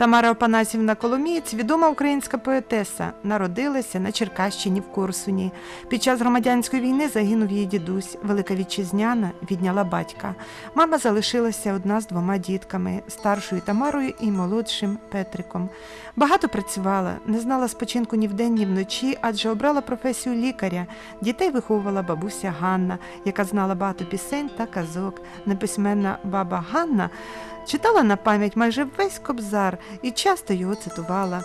Тамара Опанасівна Коломієць відома українська поетеса. Народилася на Черкащині в Корсуні. Під час громадянської війни загинув її дідусь. Велика вітчизняна відняла батька. Мама залишилася одна з двома дітками старшою Тамарою і молодшим Петриком. Багато працювала, не знала спочинку ні вдень, ні вночі, адже обрала професію лікаря. Дітей виховувала бабуся Ганна, яка знала багато пісень та казок. Неписьменна баба Ганна читала на пам'ять майже весь кобзар і часто його цитувала.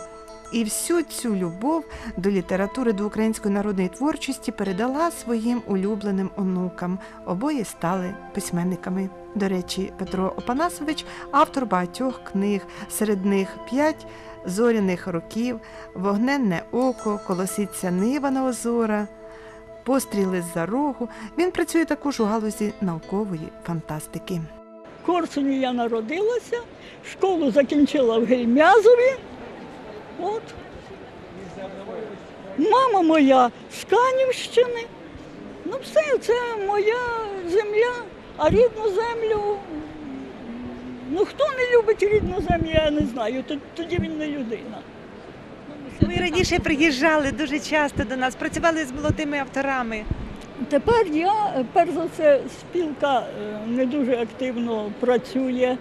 І всю цю любов до літератури, до української народної творчості передала своїм улюбленим онукам. Обоє стали письменниками. До речі, Петро Опанасович автор багатьох книг, серед них п'ять зоряних років, вогненне око, колоситься нива на озора, постріли з-за рогу. Він працює також у галузі наукової фантастики. В Корсуні я народилася, школу закінчила в Гельмязові. От. Мама моя з Канівщини. Ну все, це моя земля, а рідну землю. Ну хто не любить рідну землю, я не знаю. Тоді він не людина. Ви раніше приїжджали дуже часто до нас, працювали з молодими авторами. Тепер я, е, перш за все, спілка е, не дуже активно працює.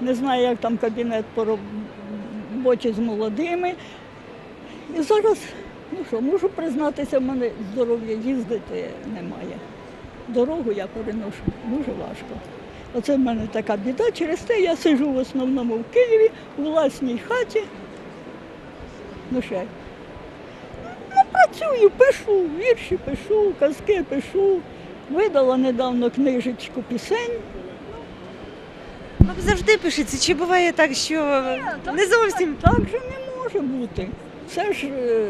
Не знаю, як там кабінет по роботі з молодими. І зараз, ну що, можу признатися, в мене здоров'я їздити немає. Дорогу я переношу дуже важко. Оце в мене така біда. Через те я сиджу в основному в Києві, у власній хаті. Ну ще. Працюю, пишу, вірші пишу, казки пишу. Видала недавно книжечку пісень. Ви завжди пишеться, чи буває так, що не зовсім Так же не може бути. Це ж е,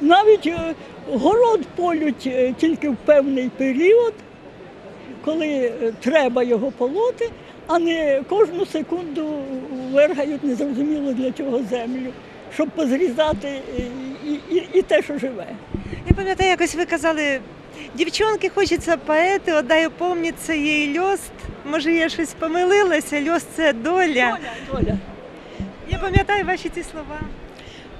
навіть е, город полють е, тільки в певний період, коли е, треба його полоти, а не кожну секунду вергають незрозуміло для чого землю, щоб позрізати е, і, і, і те, що живе. я пам'ятаю, якось ви казали, дівчонки хочеться поети, отдай помніться їй льост. Може, я щось помилилася, льост це доля. Доля, доля. Я пам'ятаю ваші ці слова.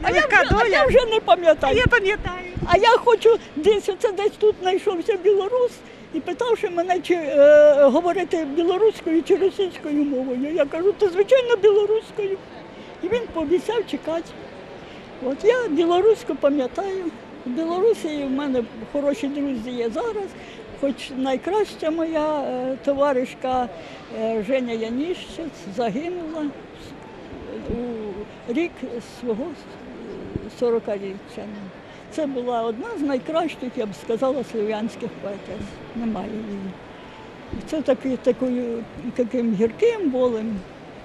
А я, вже, а я вже не А пам'ятаю. я пам'ятаю. А я хочу десь оце десь тут знайшовся білорус і питавши мене, чи е, говорити білоруською чи російською мовою. Я кажу, то звичайно білоруською. І він пообіцяв чекати. От я білоруську пам'ятаю. В Білорусі в мене хороші друзі є зараз. Хоч найкраща моя е, товаришка е, Женя Яніщець загинула у рік свого 40-річчя. Це була одна з найкращих, я б сказала, слов'янських поетес. Немає її. Це такою, таким гірким болем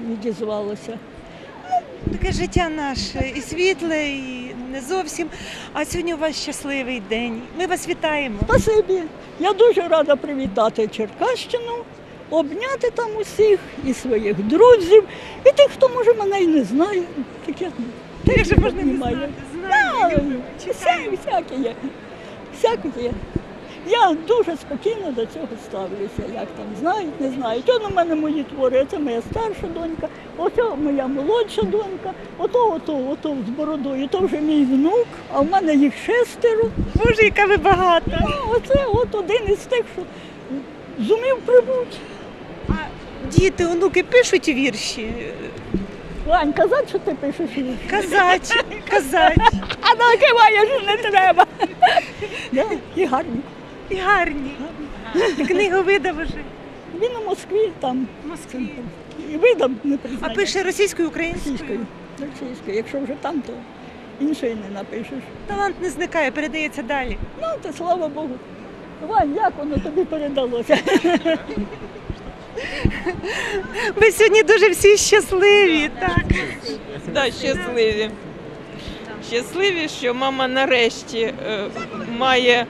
відізвалося. Таке життя наше і світле, і не зовсім. А сьогодні у вас щасливий день. Ми вас вітаємо. Спасибі. Я дуже рада привітати Черкащину, обняти там усіх і своїх друзів, і тих, хто може мене і не знає. Так я Як же можна не знати? Всяке, читаємо. всяке є. Всяке є. Я дуже спокійно до цього ставлюся, як там знають, не знають. Он у мене мої твори, це моя старша донька, ото моя молодша донька, ото, ото, ото з бородою, то вже мій внук, а в мене їх шестеро. Боже, яка ви багата. А оце от один із тих, що зумів прибути. А діти, онуки пишуть вірші. Вань, казати, що ти пишеш вірші? Казать, казать. А накиває ж не треба. Да, І гарні. І гарні. Книгу видав уже. Він у Москві там. В Москві. І видав не А пише російською, українською. російською. Російською. Якщо вже там, то іншої не напишеш. Талант не зникає, передається далі. Ну, то слава Богу. Вань, як воно тобі передалося? Ви сьогодні дуже всі щасливі. Так. Да, щасливі. Щасливі, що мама нарешті е, має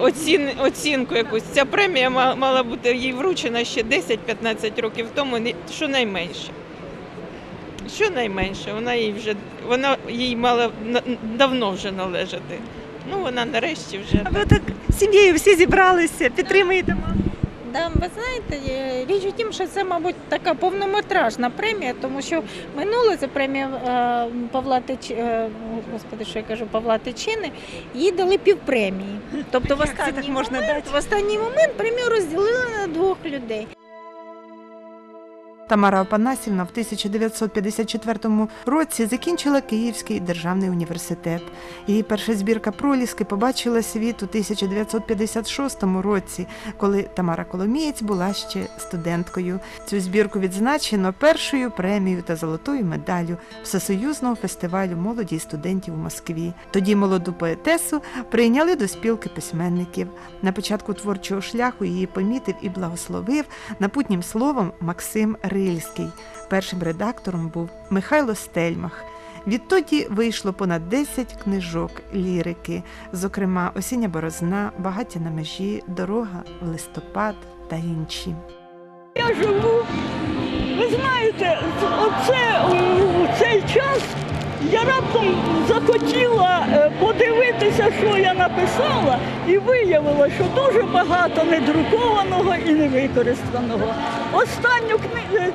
оцін, оцінку якусь. Ця премія ма- мала бути їй вручена ще 10-15 років тому, щонайменше. Щонайменше. Вона їй вже вона їй мала давно вже належати. Ну, вона нарешті вже. А ви так сім'єю всі зібралися, підтримуєте маму. Да, ви знаєте, е, річ у тім, що це, мабуть, така повнометражна премія, тому що минуло це премія е, Павла Тич... е, господи, що я кажу, Павла Тичини, їй дали півпремії. Тобто в останній, момент, в останній момент премію розділили на двох людей. Тамара Опанасівна в 1954 році закінчила Київський державний університет. Її перша збірка проліски побачила світ у 1956 році, коли Тамара Коломієць була ще студенткою. Цю збірку відзначено першою премією та золотою медаллю Всесоюзного фестивалю молоді і студентів у Москві. Тоді молоду поетесу прийняли до спілки письменників. На початку творчого шляху її помітив і благословив напутнім словом Максим Рильський. Першим редактором був Михайло Стельмах. Відтоді вийшло понад 10 книжок лірики, зокрема Осіння борозна, Багаття на межі, Дорога в листопад та інші. Я живу. Ви знаєте, оце у цей час я раптом захотіла е, подивитися, що я написала, і виявила, що дуже багато недрукованого і невикористаного. Останню кни... е,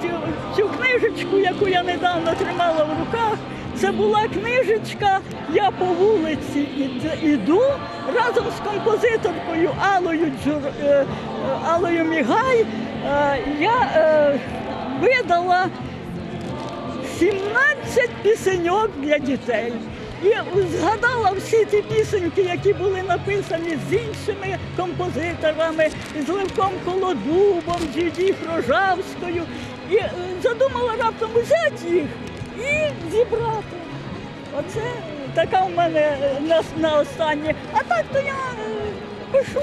цю- книжечку, яку я недавно тримала в руках, це була книжечка Я по вулиці іду разом з композиторкою Алою, Джур... е, Алою Мігай. Я видала 17 пісеньок для дітей. І згадала всі ті пісеньки, які були написані з іншими композиторами, з Левком Колодубом, з Юдіх Рожавською. І е, задумала раптом взяти їх і зібрати. Оце така в мене е, на, на останнє. А так то я е, пишу.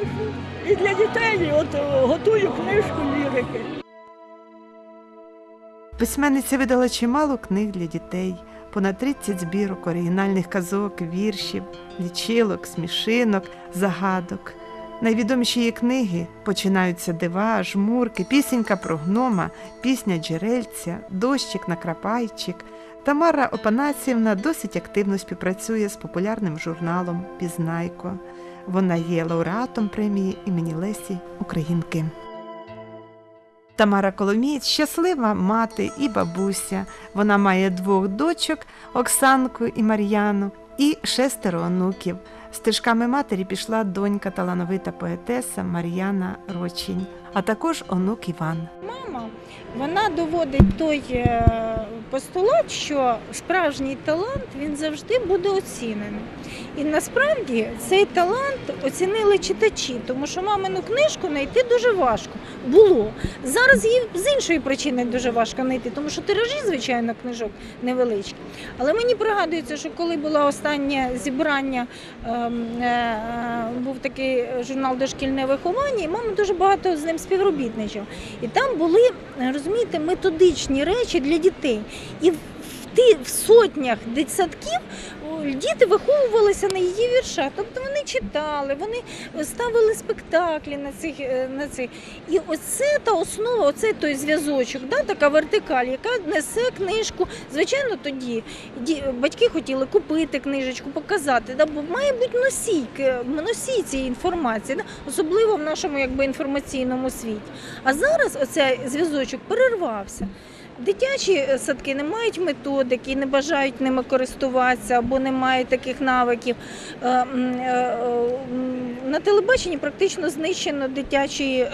пишу. І для дітей от, готую книжку лірики. Письменниця видала чимало книг для дітей, понад 30 збірок оригінальних казок, віршів, лічилок, смішинок, загадок. Найвідоміші її книги починаються дива, жмурки, пісенька про гнома, пісня джерельця, дощик на крапайчик. Тамара Опанасівна досить активно співпрацює з популярним журналом Пізнайко. Вона є лауреатом премії імені Лесі Українки. Тамара Коломієць щаслива мати і бабуся. Вона має двох дочок Оксанку і Мар'яну, і шестеро онуків. Стежками матері пішла донька талановита поетеса Мар'яна Рочінь, а також онук Іван. Мама, вона доводить той е, постулат, що справжній талант він завжди буде оцінений. І насправді цей талант оцінили читачі, тому що мамину книжку знайти дуже важко. Було. Зараз її з іншої причини дуже важко знайти, тому що тиражі, звичайно, книжок невеличкі. Але мені пригадується, що коли було останнє зібрання, ем, е, е, був такий журнал Дошкільне виховання, і мама дуже багато з ним співробітничав. І там були, розумієте, методичні речі для дітей. І в сотнях дитсадків о, діти виховувалися на її віршах. Тобто вони читали, вони ставили спектаклі на цих е, на цих. І оце та основа, оце той зв'язочок, да, така вертикаль, яка несе книжку. Звичайно, тоді ді- батьки хотіли купити книжечку, показати, да, бо має бути носій, носій цієї інформації, да, особливо в нашому якби, інформаційному світі. А зараз оцей зв'язочок перервався. Дитячі е, садки не мають методики, не бажають ними користуватися або не мають таких навиків. Е, е, На телебаченні практично знищено дитячі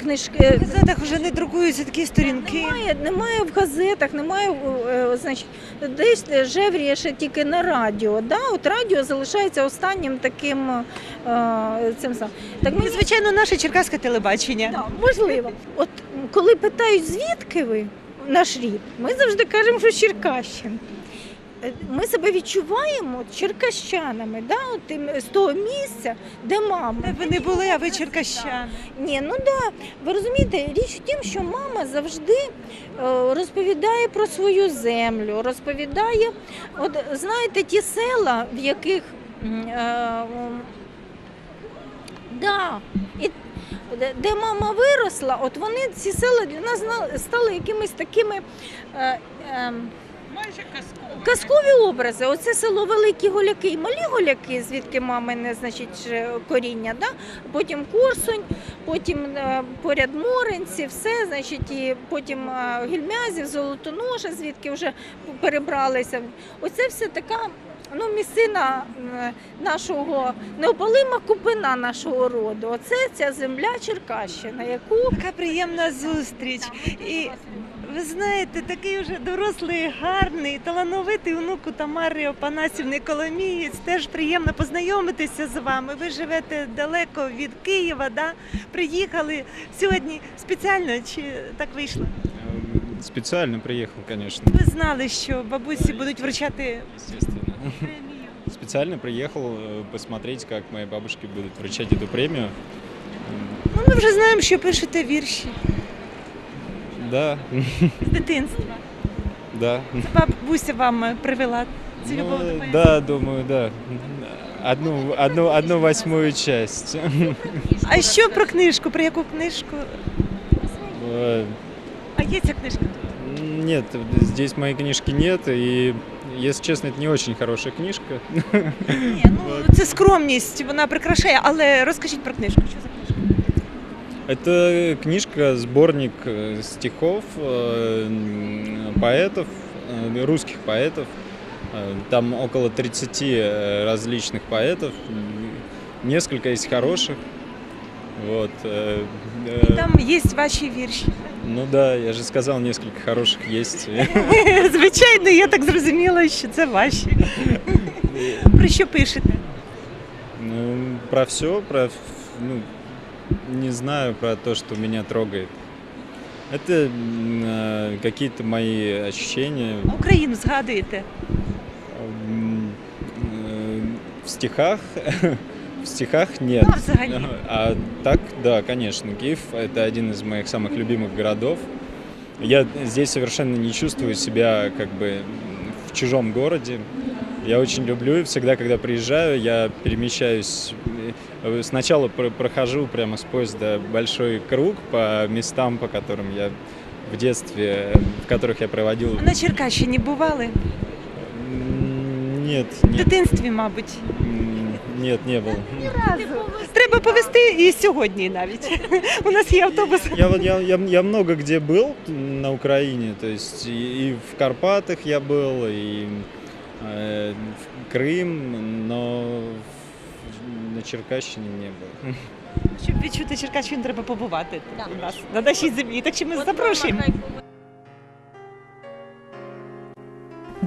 книжки. В газетах вже не друкуються такі сторінки. Немає, немає в газетах, немає значить, десь жевріє ще тільки на радіо. Да? От радіо залишається останнім таким цим самим. Так Ну, звичайно, наше черкаське телебачення. Да, можливо. От коли питають, звідки ви наш рід, ми завжди кажемо, що з Черкащини. Е, Ми себе відчуваємо черкащанами, да? от, з того місця, де мама. Де ви не були, а ви черкащан. Ні, ну да. Ви розумієте, річ в тім, що мама завжди е, розповідає про свою землю, розповідає, от знаєте, ті села, в яких е, да, і, де, мама виросла, от вони ці села для нас стали якимись такими. Е, е, Майже казково. Казкові образи. Оце село Великі Голяки і Малі Голяки, звідки мамине значить, е, коріння. Да? Потім Корсунь, потім е, поряд Моринці, все, значить, і потім е, Гільмязів, Золотоноша, звідки вже перебралися. Оце все така. Ну, місцина нашого неопалима купина нашого роду. Оце ця земля Черкащина, яку Така приємна зустріч. І ви знаєте, такий вже дорослий, гарний, талановитий онуку Тамари Опанасівни Коломієць. Теж приємно познайомитися з вами. Ви живете далеко від Києва, да? приїхали сьогодні спеціально чи так вийшло? Эм, Специально приехал, конечно, Ви знали, що бабусі будуть вручати. Специально приехал э, посмотреть, как мои бабушки будут вручать эту премию. М, Ну, ми вже знаємо, що пишете вірші Да, з дитинства. да. Це бабуся вам привела цю Ну, любов до поезії. да, думаю, да. Одну, одну, одну восьмую часть. А що про книжку? Про яку книжку? Э, А є ця книжка? Нет, здесь моей книжки нет, и, если честно, это не очень хорошая книжка. Ні, ну це скромність, вона прикрашає, але розкажіть про книжку. Що за книжка? Это книжка, сборник э, стихов э, м, поэтов, э, русских поэтов. Э, Там около 30 э, различных поэтов. М, Несколько есть хороших. Вот. э, э, Там є ваші вірші. Ну да, я же сказал, несколько хороших есть. Звичайно, я так зрозуміла, що це ваші. Про що пишете? Ну, Про все, про, ф- ну, не знаю, про то, что меня трогает. Это м, э, какие-то мои ощущения, А Україну згадуєте? М, э, В стихах, в стихах нет. Ну, а взагалі? А так, да, конечно, Киев – это один из моих самых любимых городов. Я здесь совершенно не чувствую себя как бы в чужом городе. Я очень люблю, и всегда, когда приезжаю, я перемещаюсь. э, Сначала про- прохожу прямо с поезда большой круг по местам, по которым я в детстве, э, в которых я проводил А на Черкащині бували? М, Нет, В нет, дитинстві, мабуть. м, нет, не было. Треба повезти і сьогодні навіть. У нас є автобус. Я вот я, я, я много где был на Украине, то есть и, и в Карпатах я был, и э, в Крым, но в- на Черкащине не был. Щоб відчути Черкащину, треба побувати тут у нас на нашій землі. Так що ми запрошуємо.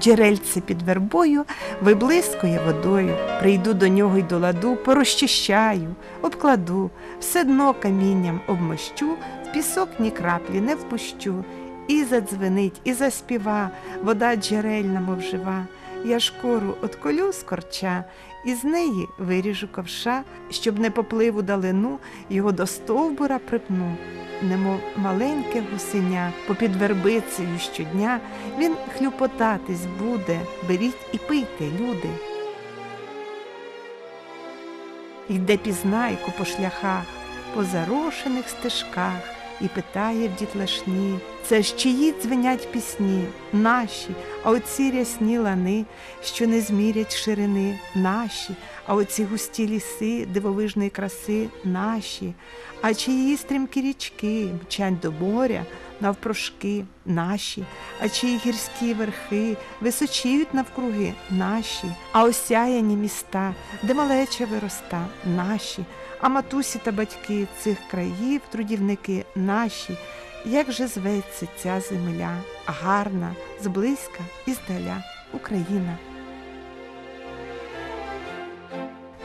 Джерельце під вербою виблискує водою. Прийду до нього й до ладу, порозчищаю, обкладу, все дно камінням обмощу, в пісок ні краплі не впущу. І задзвенить, і заспіва, вода джерельна, мов жива. Я шкору отколю з корча, і з неї виріжу ковша, щоб не поплив у далину, його до стовбура припну. Немов маленьке гусеня, попід вербицею щодня він хлюпотатись буде, беріть і пийте, люди. Йде пізнайку по шляхах, по зарошених стежках і питає в дітлашні, це ж чиї дзвенять пісні, наші, а оці рясні лани, що не змірять ширини, наші, а оці густі ліси дивовижної краси, наші, а чиї стрімкі річки мчать до моря, навпрошки? Наші, а чиї гірські верхи височіють навкруги? Наші, а осяяні міста, де малеча вироста, наші, а матусі та батьки цих країв, трудівники наші. Як же зветься ця земля, гарна, зблизька і здаля Україна.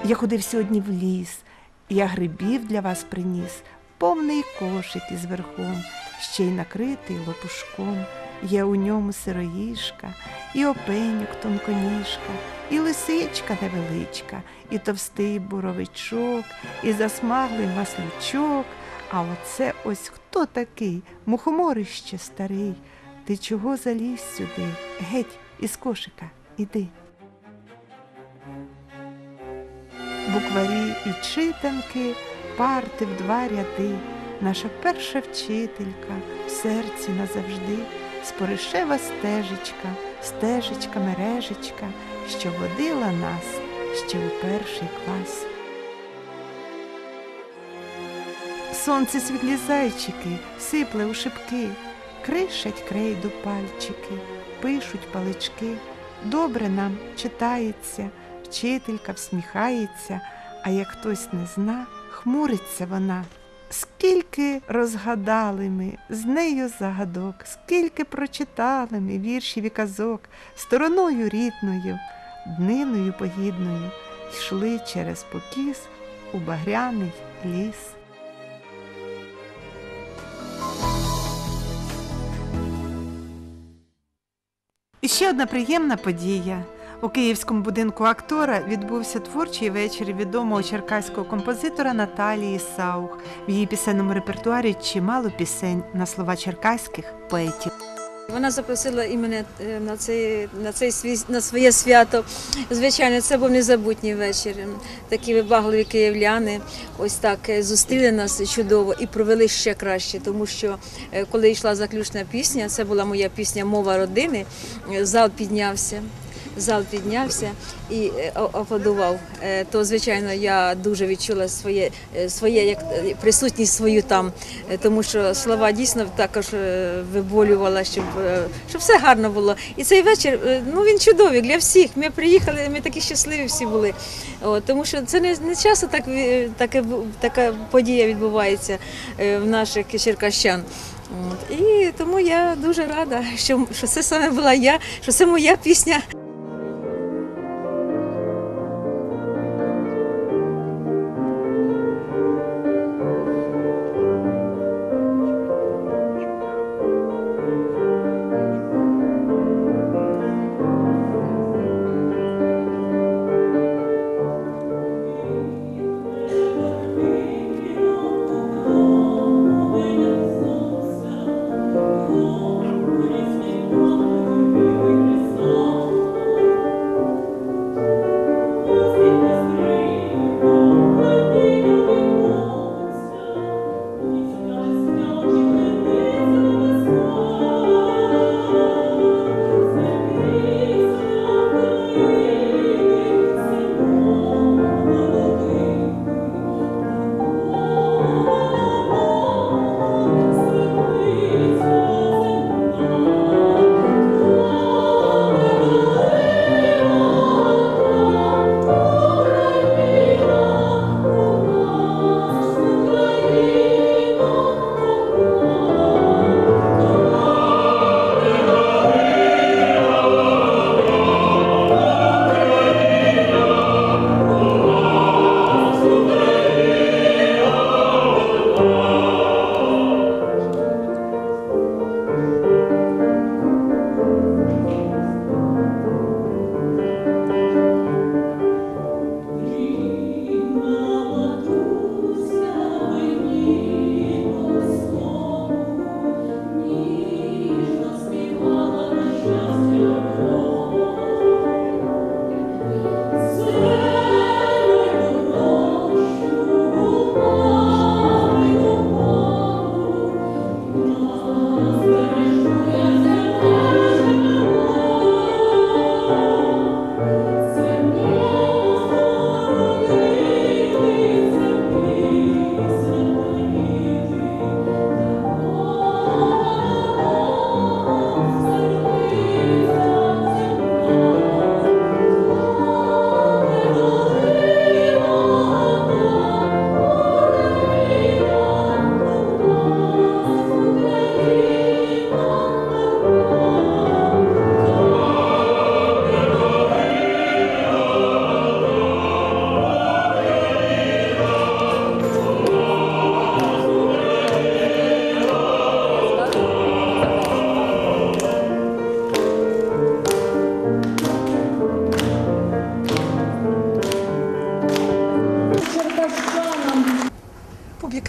Я ходив сьогодні в ліс, я грибів для вас приніс, повний кошик із верхом, ще й накритий лопушком. Є у ньому сироїшка, і опенюк тонконіжка, і лисичка невеличка, і товстий буровичок, і засмаглий маслючок. А оце ось хто такий? Мухоморище старий. Ти чого заліз сюди? Геть із кошика, іди. Букварі і читанки, парти в два ряди, наша перша вчителька в серці назавжди, споришева стежечка, стежечка мережечка, що водила нас ще у перший клас. Сонце світлі зайчики, сипле у шибки, кришать крейду пальчики, пишуть палички. Добре нам читається, вчителька всміхається, а як хтось не зна, хмуриться вона. Скільки розгадали ми з нею загадок, скільки прочитали ми віршів і казок, стороною рідною, дниною погідною, йшли через покіс у багряний ліс. І ще одна приємна подія. У Київському будинку актора відбувся творчий вечір відомого черкаського композитора Наталії Саух. В її пісенному репертуарі чимало пісень на слова черкаських поетів. Вона запросила і мене на цей на цей свій на своє свято. Звичайно, це був незабутній вечір. Такі вибагливі київляни ось так е, зустріли нас чудово і провели ще краще, тому що е, коли йшла заключна пісня, це була моя пісня Мова родини. е, Зал піднявся. Зал піднявся і е, аплодував. Е, То звичайно я дуже відчула своє, е, своє як присутність свою там, тому що слова дійсно також виболювала, щоб, щоб все гарно було. І цей вечір ну він чудовий для всіх. Ми приїхали, ми такі щасливі всі були. От, тому що це не, не часто так таке така подія відбувається в наших черкащан. От, і тому я дуже рада, що, що це саме була я, що це моя пісня.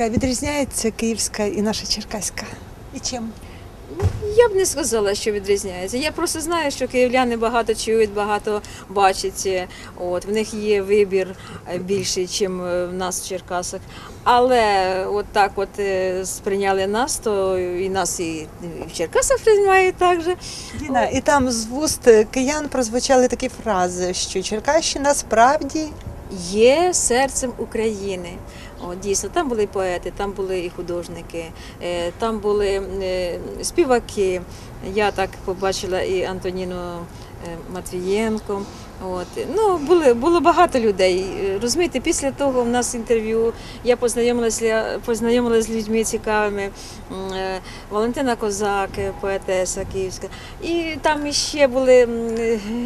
Відрізняється київська і наша черкаська. І чим? Я б не сказала, що відрізняється. Я просто знаю, що київляни багато чують, багато бачать. От в них є вибір е, більший, ніж в нас в Черкасах. Але от так от е, сприйняли нас, то і нас і в Черкасах приймають так же. Діна, і там з вуст киян прозвучали такі фрази, що Черкащина справді є серцем України. О, дійсно, там були поети, там були і художники, е, там були е, співаки. Я так побачила і Антоніну е, Матвієнко. От. Ну, були, було багато людей. Розумієте, після того в нас інтерв'ю я познайомилася, познайомилася з людьми цікавими. Е, Валентина Козак, поетеса київська. І там іще були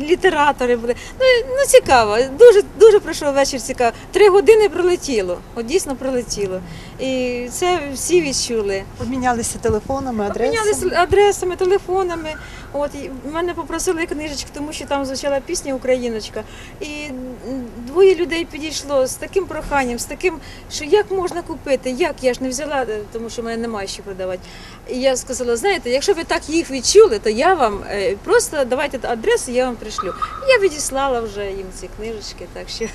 літератори. Були. Ну, ну цікаво, дуже, дуже пройшов вечір цікаво. Три години пролетіло, от дійсно пролетіло. І це всі відчули. обмінялися телефонами, адресами. адресами, телефонами. От мене попросили книжечку, тому що там звучала пісня Україночка. І двоє людей підійшло з таким проханням, з таким, що як можна купити, як я ж не взяла, е, тому що в мене немає що продавати. І я сказала, знаєте, якщо ви так їх відчули, то я вам е, просто давайте адресу, я вам пришлю. Я відіслала вже їм ці книжечки, так що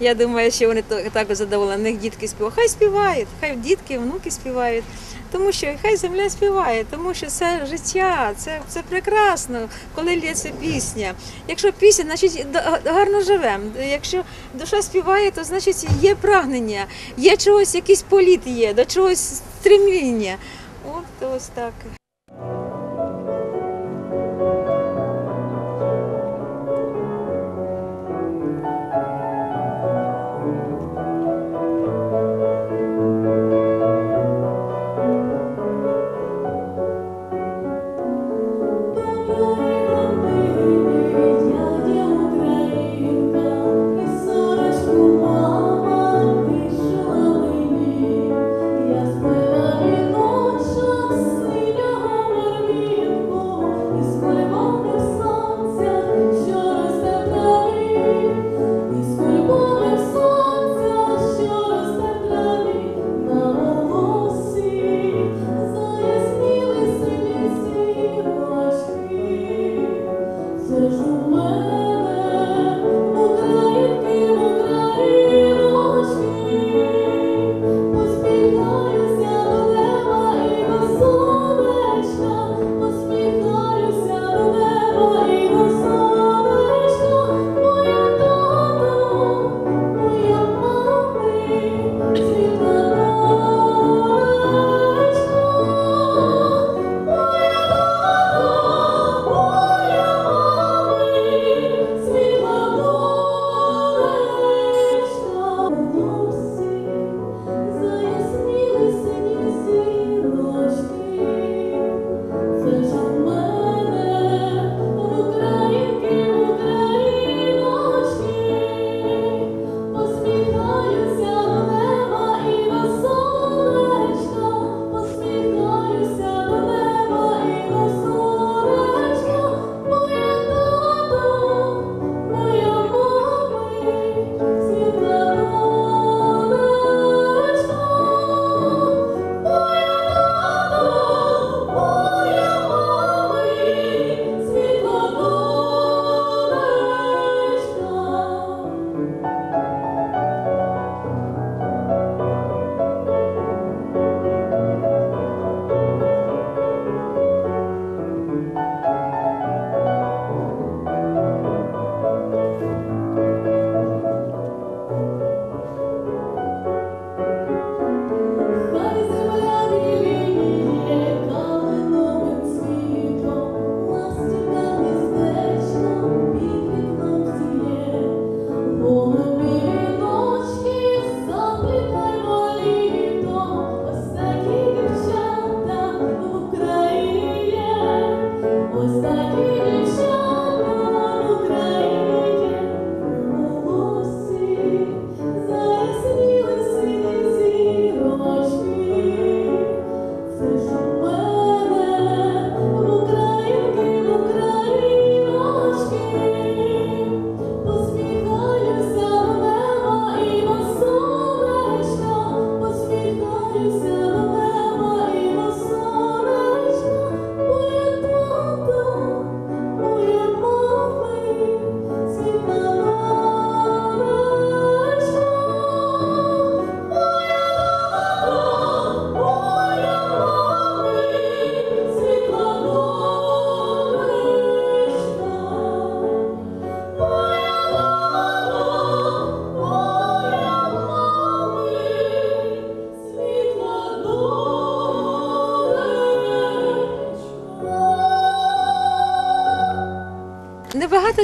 я думаю, що вони то- так задоволені. Них дітки співають. Хай співають, хай дітки, внуки співають. Тому що хай земля співає, тому що це життя, це, це прекрасно, коли лється пісня. Якщо пісня, значить гарно живемо. Якщо душа співає, то значить є прагнення, є чогось, якийсь політ є, до чогось стремління. От ось так.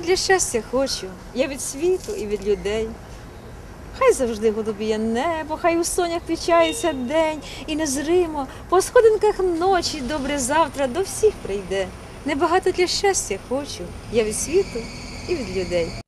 Для щастя хочу. Я від світу і від людей. Хай завжди голубіє небо, хай у сонях пічається день, і незримо по сходинках ночі добре завтра до всіх прийде. Небагато для щастя хочу. Я від світу і від людей.